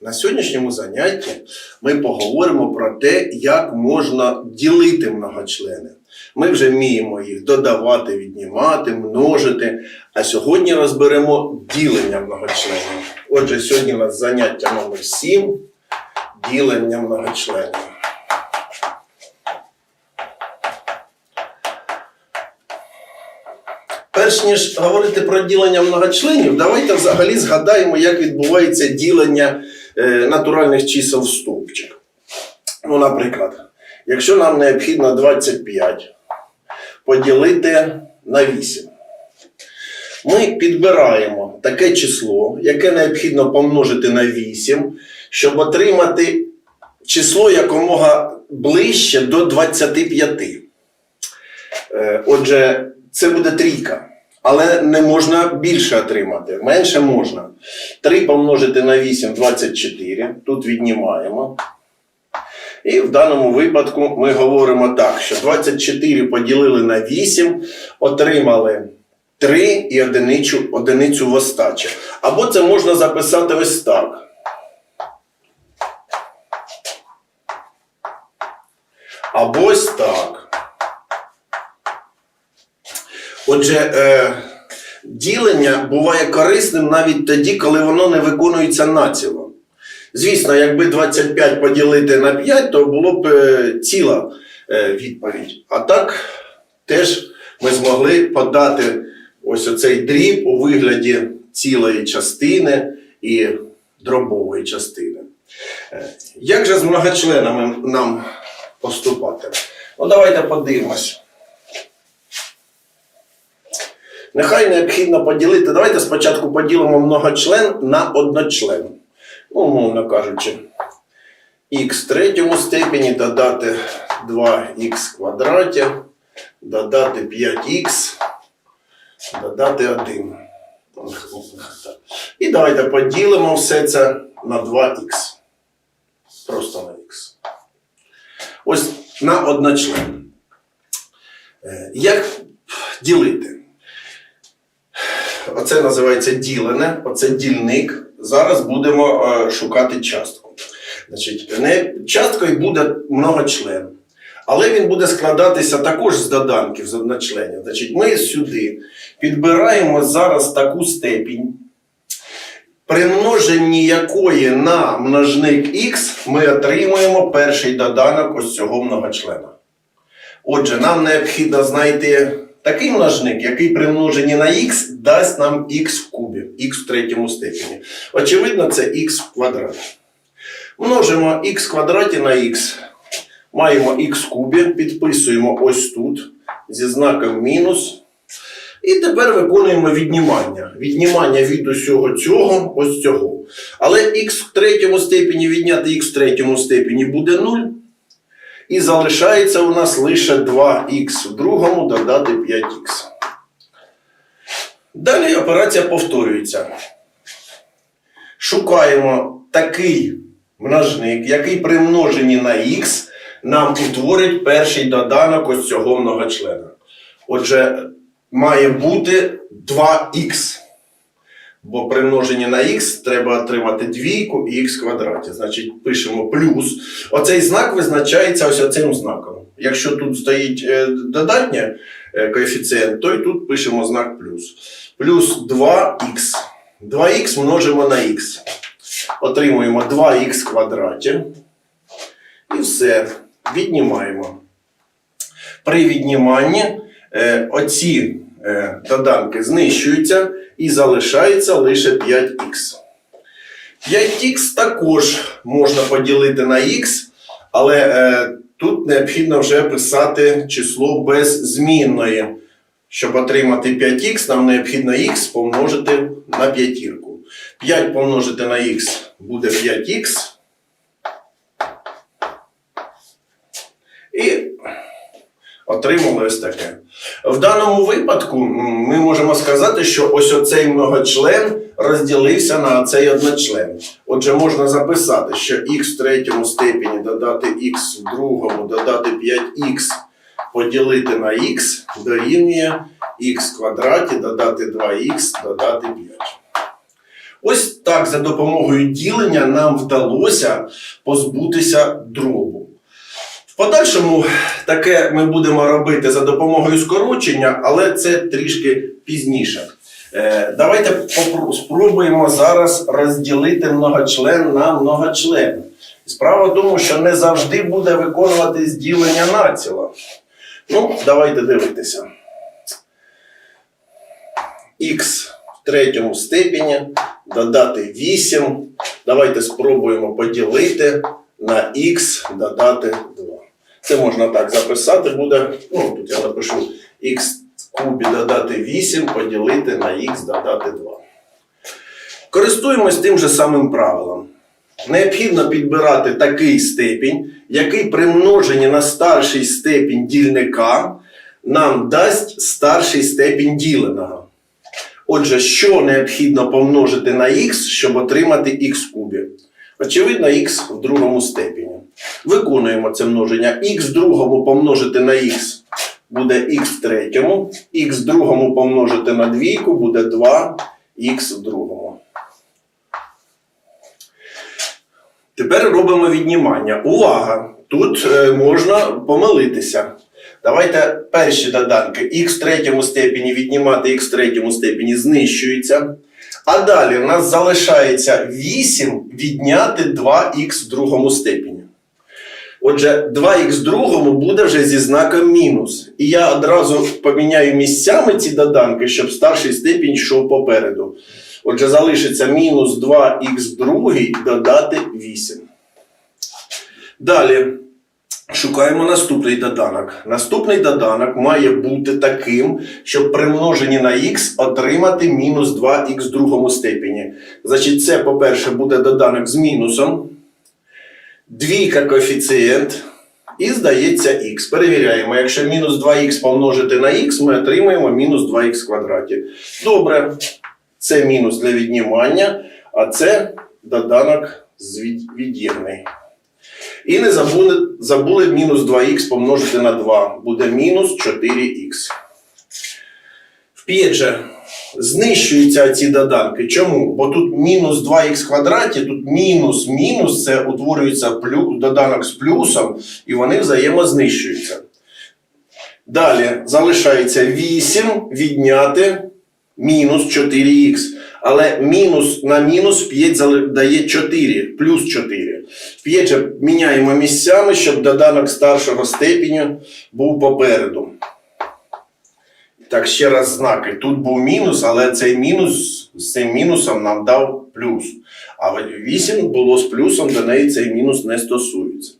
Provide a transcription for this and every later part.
На сьогоднішньому занятті ми поговоримо про те, як можна ділити многочлени. Ми вже вміємо їх додавати, віднімати, множити. А сьогодні розберемо ділення многочленів. Отже, сьогодні у нас заняття номер 7 ділення многочленів. Перш ніж говорити про ділення многочленів, давайте взагалі згадаємо, як відбувається ділення натуральних чисел в стовпчик. Ну, наприклад, якщо нам необхідно 25 поділити на 8, ми підбираємо таке число, яке необхідно помножити на 8, щоб отримати число якомога ближче до 25. Е, Отже, це буде трійка. Але не можна більше отримати. Менше можна. 3 помножити на 8 24. Тут віднімаємо. І в даному випадку ми говоримо так, що 24 поділили на 8, отримали 3 і одиницю, одиницю в остачі. Або це можна записати ось так. Або ось так. Отже, е, ділення буває корисним навіть тоді, коли воно не виконується націло. Звісно, якби 25 поділити на 5, то було б е, ціла е, відповідь. А так теж ми змогли подати ось оцей дріб у вигляді цілої частини і дробової частини. Е, Як же з многочленами нам поступати? Ну, давайте подивимось. Нехай необхідно поділити. Давайте спочатку поділимо многочлен на одночлен. Ну, умовно кажучи, х третьому степені додати 2х квадраті, додати 5х, додати 1. І давайте поділимо все це на 2х. Просто на х. Ось на одночлен. Е, Як ділити? Оце називається ділене, оце дільник. Зараз будемо е, шукати частку. Значить, не часткою буде многочлен, але він буде складатися також з доданків з одночленів. Значить, ми сюди підбираємо зараз таку степінь, при множенні якої на множник х ми отримуємо перший доданок ось цього многочлена. Отже, нам необхідно знайти такий множник, який при множенні на х дасть нам х в кубі, х в третьому степені. Очевидно, це х в квадраті. Множимо х в квадраті на х. Маємо х в кубі, підписуємо ось тут зі знаком мінус. І тепер виконуємо віднімання. Віднімання від усього цього, ось цього. Але х в третьому степені відняти х в третьому степені буде 0. І залишається у нас лише 2х в другому додати 5х. Далі операція повторюється. Шукаємо такий множник, який при множенні на х нам утворить перший доданок ось цього многочлена. Отже, має бути 2х. Бо при множенні на х треба отримати двійку і х квадраті. Значить, пишемо плюс. Оцей знак визначається ось оцим знаком. Якщо тут стоїть е, додатнє е, коефіцієнт, то і тут пишемо знак плюс. Плюс 2х. 2х множимо на х. Отримуємо 2х квадраті. І все. Віднімаємо. При відніманні е, оці доданки знищуються і залишається лише 5х. 5х також можна поділити на х, але е, тут необхідно вже писати число без змінної. Щоб отримати 5х, нам необхідно х помножити на п'ятірку. 5 помножити на х буде 5х. І отримали ось таке. В даному випадку ми можемо сказати, що ось оцей многочлен розділився на цей одночлен. Отже, можна записати, що х в третьому степені додати х в другому, додати 5х поділити на х дорівнює х квадраті, додати 2х, додати 5. Ось так за допомогою ділення нам вдалося позбутися дробу. Подальшому таке ми будемо робити за допомогою скорочення, але це трішки пізніше. Е, давайте спробуємо зараз розділити многочлен на многочлен. Справа в тому, що не завжди буде виконувати ділення націло. Ну, давайте дивитися. Х в третьому степені додати 8. Давайте спробуємо поділити на х додати 2. Це можна так записати буде. Ну, тут я напишу в кубі додати 8, поділити на х додати 2. Користуємось тим же самим правилом. Необхідно підбирати такий степінь, який при множенні на старший степінь дільника нам дасть старший степінь діленого. Отже, що необхідно помножити на х, щоб отримати х кубі? Очевидно, х в другому степені. Виконуємо це множення. х в другому помножити на х буде х в третьому, х в другому помножити на двійку буде 2х в другому. Тепер робимо віднімання. Увага! Тут е, можна помилитися. Давайте перші доданки х в третьому степені віднімати х в третьому степені знищуються. А далі у нас залишається 8 відняти 2х в другому степені. Отже, 2х другому буде вже зі знаком мінус. І я одразу поміняю місцями ці доданки, щоб старший степінь йшов попереду. Отже, залишиться мінус 2х в другий додати 8. Далі шукаємо наступний доданок. Наступний доданок має бути таким, щоб при множенні на х отримати мінус 2х в другому степені. Значить, це, по-перше, буде доданок з мінусом. Двійка коефіцієнт. І здається х. Перевіряємо. Якщо мінус 2х помножити на х, ми отримаємо мінус 2х в квадраті. Добре. Це мінус для віднімання, а це доданок від'ємний. І не забули мінус 2х помножити на 2. Буде мінус 4х. Вп'ять знищуються ці доданки. Чому? Бо тут мінус 2х в квадраті, тут мінус мінус, це утворюється плю, доданок з плюсом, і вони взаємознищуються. Далі залишається 8 відняти мінус 4х. Але мінус на мінус 5 дає 4, плюс 4. 5 міняємо місцями, щоб доданок старшого степеню був попереду. Так, ще раз знаки. Тут був мінус, але цей мінус з цим мінусом нам дав плюс. А 8 було з плюсом, до неї цей мінус не стосується.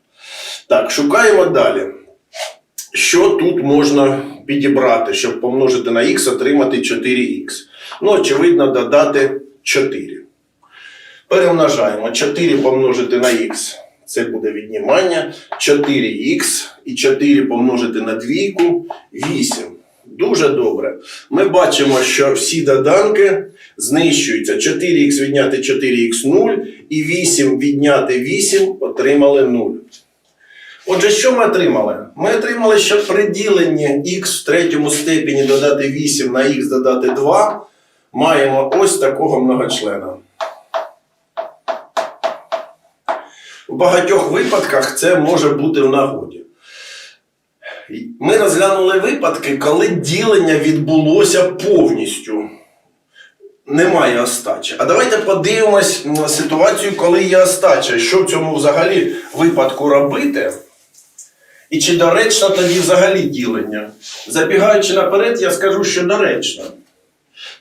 Так, шукаємо далі. Що тут можна підібрати, щоб помножити на х, отримати 4х? Ну, очевидно, додати 4. Перемножаємо 4 помножити на х. Це буде віднімання. 4х і 4 помножити на двійку 8. Дуже добре. Ми бачимо, що всі доданки знищуються. 4х відняти 4х 0 і 8 відняти 8 отримали 0. Отже, що ми отримали? Ми отримали, що при діленні х в третьому степені додати 8 на х додати 2 маємо ось такого многочлена. В багатьох випадках це може бути в нагоді. Ми розглянули випадки, коли ділення відбулося повністю. Немає остачі. А давайте подивимось на ситуацію, коли є остача. Що в цьому взагалі випадку робити? І чи доречно тоді взагалі ділення? Забігаючи наперед, я скажу, що доречно.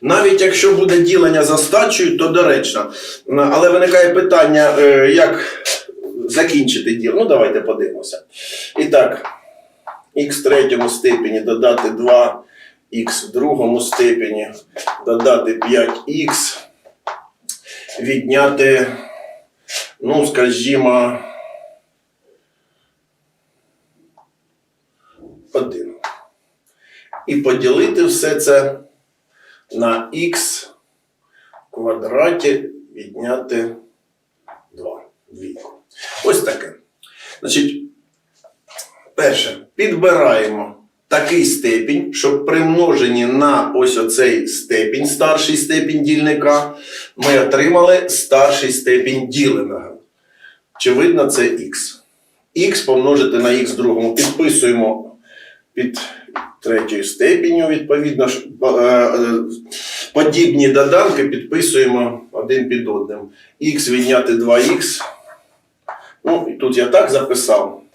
Навіть якщо буде ділення за стачею, то доречно. Але виникає питання, е, як закінчити діло. Ну, давайте подивимося. І так, х в третьому степені додати 2, х в другому степені додати 5х, відняти, ну, скажімо, 1. І поділити все це на х квадраті відняти 2. Двійку. Ось таке. Значить, перше, підбираємо такий степінь, щоб при множенні на ось оцей степінь, старший степінь дільника, ми отримали старший степінь діленого. Чи видно це х? х помножити на х другому. Підписуємо під третьою степеню, відповідно, е, подібні доданки підписуємо один під одним. х відняти 2х. Ну, і тут я так записав.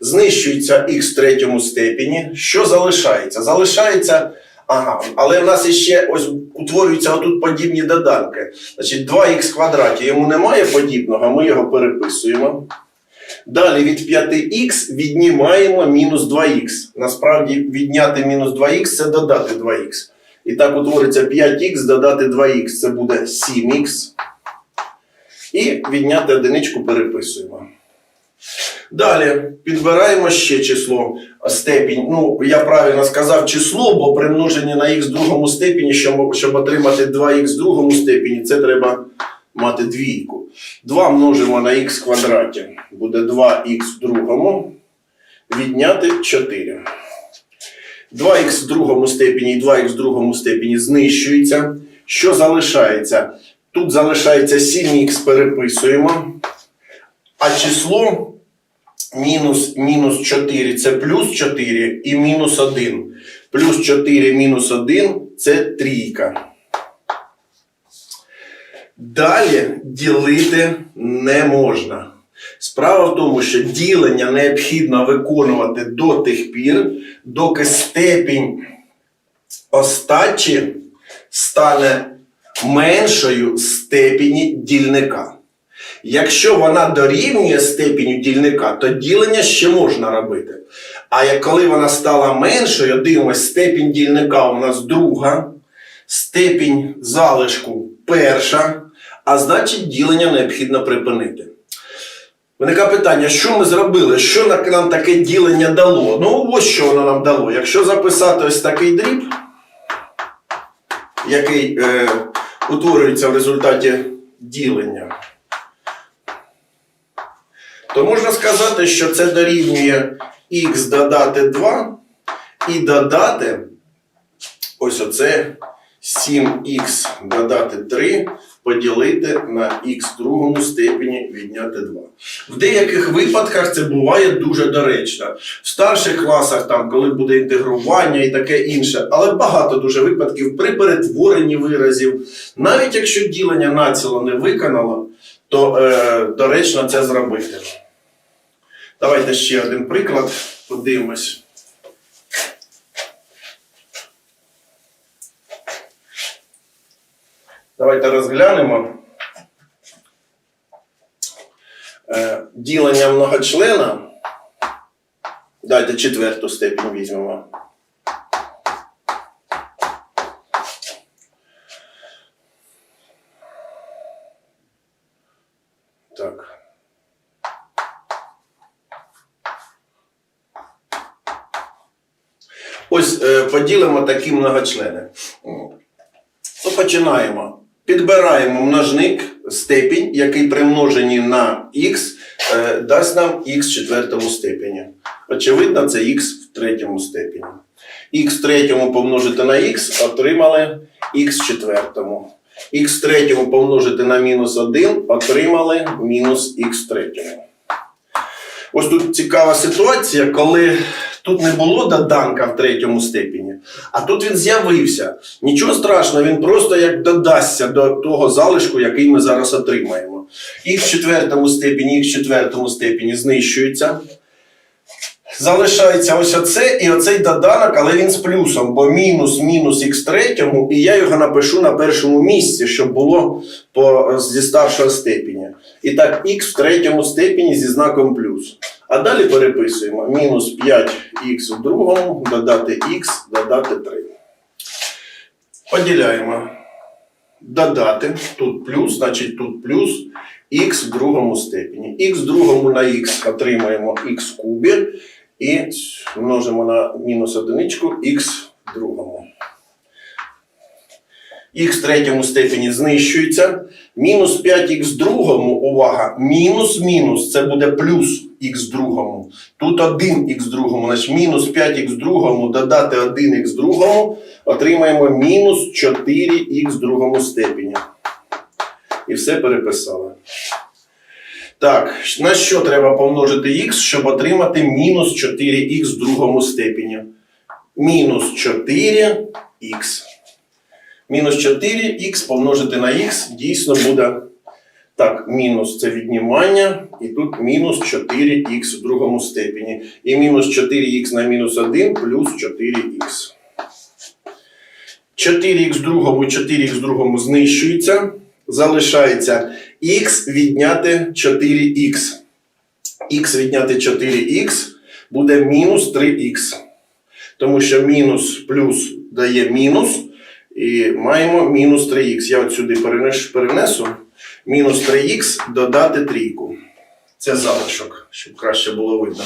Знищується х в третьому степені. Що залишається? Залишається. Ага, але в нас іще ось утворюються отут подібні доданки. Значить, 2х в квадраті йому немає подібного, ми його переписуємо. Далі від 5х віднімаємо мінус 2х. Насправді відняти мінус 2х це додати 2х. І так утвориться 5х додати 2х. Це буде 7х. І відняти одиничку переписуємо. Далі підбираємо ще число степінь. Ну, я правильно сказав число, бо при множенні на х в другому степені, щоб, щоб отримати 2х в другому степені, це треба мати двійку. 2 множимо на х в квадраті. Буде 2х в другому. Відняти 4. 2х в другому степені і 2х в другому степені знищуються. Що залишається? Тут залишається 7х переписуємо. А число мінус, мінус 4 це плюс 4 і мінус 1. Плюс 4 мінус 1 це трійка. Далі ділити не можна. Справа в тому, що ділення необхідно виконувати до тих пір, доки степінь остачі стане меншою степені дільника. Якщо вона дорівнює степеню дільника, то ділення ще можна робити. А як коли вона стала меншою, дивимось, степінь дільника у нас друга, степінь залишку перша, а значить ділення необхідно припинити. Виникає питання, що ми зробили? Що нам таке ділення дало? Ну, ось що воно нам дало. Якщо записати ось такий дріб, який е, утворюється в результаті ділення, то можна сказати, що це дорівнює х додати 2 і додати ось оце 7х додати 3 поділити на х другому степені відняти 2. В деяких випадках це буває дуже доречно. В старших класах, там, коли буде інтегрування і таке інше, але багато дуже випадків при перетворенні виразів. Навіть якщо ділення націло не виконало, то е, доречно це зробити. Давайте ще один приклад подивимось. Давайте розглянемо е, ділення многочлена. Дайте четверту степінь візьмемо. Так. Ось е, поділимо такі многочлени. То починаємо. Підбираємо множник, степінь, який при множенні на х е, дасть нам х в четвертому степені. Очевидно, це х в третьому степені. х в третьому помножити на х, отримали х в четвертому. х в третьому помножити на мінус 1, отримали мінус х в третьому. Ось тут цікава ситуація, коли тут не було доданка в третьому степені, а тут він з'явився. Нічого страшного, він просто як додасться до того залишку, який ми зараз отримаємо. Х в четвертому степені, х в четвертому степені знищується. Залишається ось оце і оцей доданок, але він з плюсом, бо мінус мінус х третьому, і я його напишу на першому місці, щоб було по, зі старшого степені. І так, х в третьому степені зі знаком плюс. А далі переписуємо мінус 5х в другому, додати х, додати 3. Поділяємо. Додати. Тут плюс, значить тут плюс х в другому степені. х в другому на х отримаємо х кубі і множимо на мінус одиничку х в другому. Х в третьому степені знищується. Мінус 5х в другому, увага, мінус мінус, це буде плюс х другому. Тут 1х в другому, значить мінус 5х в другому, додати 1х в другому, отримаємо мінус 4х в другому степені. І все переписали. Так, на що треба помножити х, щоб отримати мінус 4х в другому степені? Мінус 4х. Мінус 4х помножити на х дійсно буде. Так, мінус це віднімання, і тут мінус 4х в другому степені. І мінус 4х на мінус 1 плюс 4х. 4х в другому, 4х в другому знищується. Залишається х відняти 4х. х відняти 4х буде мінус 3х. Тому що мінус плюс дає мінус. І маємо мінус 3х. Я от сюди перенесу. Мінус 3х додати трійку. Це залишок, щоб краще було видно.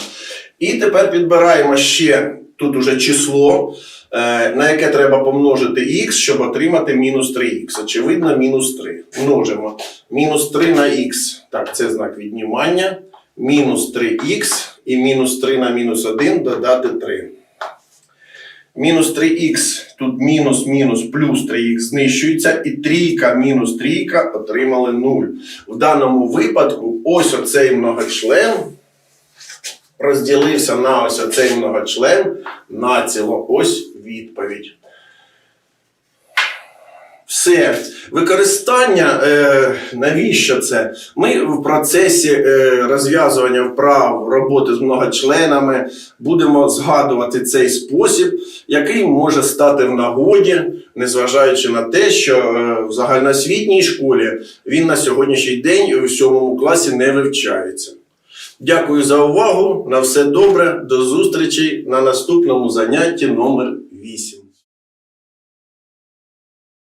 І тепер підбираємо ще тут уже число, е, на яке треба помножити х, щоб отримати мінус 3х. Очевидно, мінус 3. Множимо. Мінус 3 на х. Так, це знак віднімання. Мінус 3х і мінус 3 на мінус 1 додати 3. Мінус 3х, тут мінус, мінус, плюс 3х знищується, і трійка мінус трійка отримали 0. В даному випадку ось оцей многочлен розділився на ось оцей многочлен на націло. Ось відповідь. Все. Використання, е, навіщо це? Ми в процесі е, розв'язування вправ роботи з многочленами будемо згадувати цей спосіб, який може стати в нагоді, незважаючи на те, що е, в загальноосвітній школі він на сьогоднішній день у сьомому класі не вивчається. Дякую за увагу. На все добре. До зустрічі на наступному занятті номер 8.